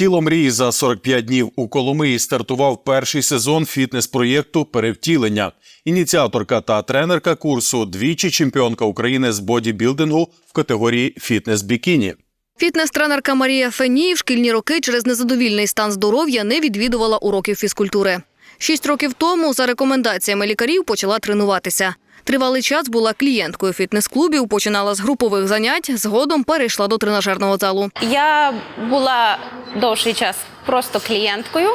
Тіло мрії за 45 днів у Коломиї стартував перший сезон фітнес-проєкту Перевтілення. Ініціаторка та тренерка курсу двічі чемпіонка України з бодібілдингу в категорії фітнес-бікіні. Фітнес-тренерка Марія Феній в шкільні роки через незадовільний стан здоров'я не відвідувала уроків фізкультури. Шість років тому за рекомендаціями лікарів почала тренуватися. Тривалий час була клієнткою фітнес-клубів, починала з групових занять, згодом перейшла до тренажерного залу. Я була довший час просто клієнткою.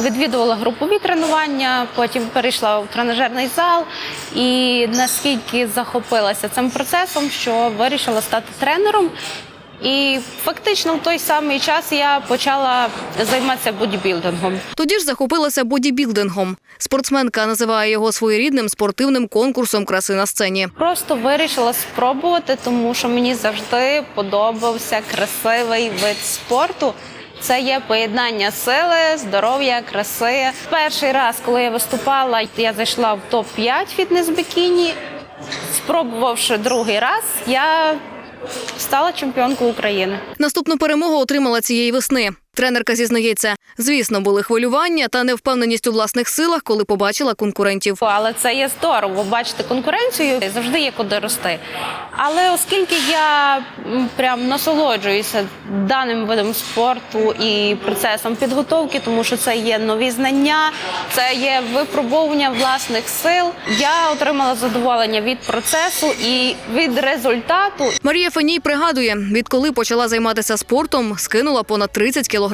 Відвідувала групові тренування, потім перейшла в тренажерний зал і наскільки захопилася цим процесом, що вирішила стати тренером. І фактично в той самий час я почала займатися бодібілдингом. Тоді ж захопилася бодібілдингом. Спортсменка називає його своєрідним спортивним конкурсом краси на сцені. Просто вирішила спробувати, тому що мені завжди подобався красивий вид спорту. Це є поєднання сили, здоров'я, краси. Перший раз, коли я виступала, я зайшла в топ 5 фітнес-бікіні. Спробувавши другий раз, я стала чемпіонкою України. Наступну перемогу отримала цієї весни. Тренерка зізнається, звісно, були хвилювання та невпевненість у власних силах, коли побачила конкурентів. Але це є здорово. Бачити конкуренцію завжди є куди рости. Але оскільки я прям насолоджуюся даним видом спорту і процесом підготовки, тому що це є нові знання, це є випробовування власних сил. Я отримала задоволення від процесу і від результату. Марія Феній пригадує, відколи почала займатися спортом, скинула понад 30 кілограмів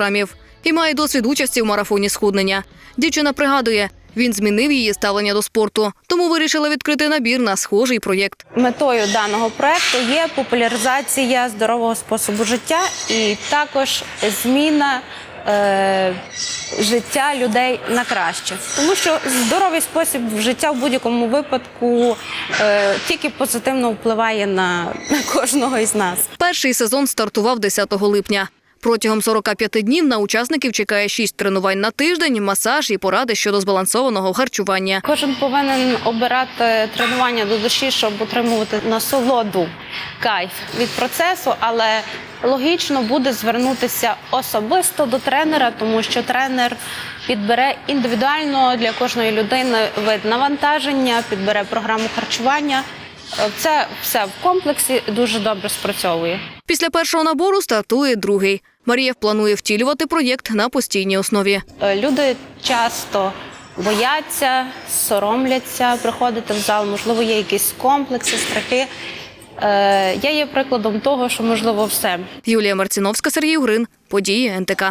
і має досвід участі в марафоні схуднення. Дівчина пригадує, він змінив її ставлення до спорту, тому вирішила відкрити набір на схожий проєкт. Метою даного проекту є популяризація здорового способу життя і також зміна е, життя людей на краще. Тому що здоровий спосіб життя в будь-якому випадку е, тільки позитивно впливає на, на кожного із нас. Перший сезон стартував 10 липня. Протягом 45 днів на учасників чекає 6 тренувань на тиждень, масаж і поради щодо збалансованого харчування. Кожен повинен обирати тренування до душі, щоб отримувати насолоду, кайф від процесу, але логічно буде звернутися особисто до тренера, тому що тренер підбере індивідуально для кожної людини вид навантаження, підбере програму харчування. Це все в комплексі дуже добре спрацьовує. Після першого набору стартує другий. Марія планує втілювати проєкт на постійній основі. Е, Люди часто бояться, соромляться приходити в зал. Можливо, є якісь комплекси, страхи. Е, Я є прикладом того, що можливо все. Юлія Марціновська, Сергій Угрин. Події НТК.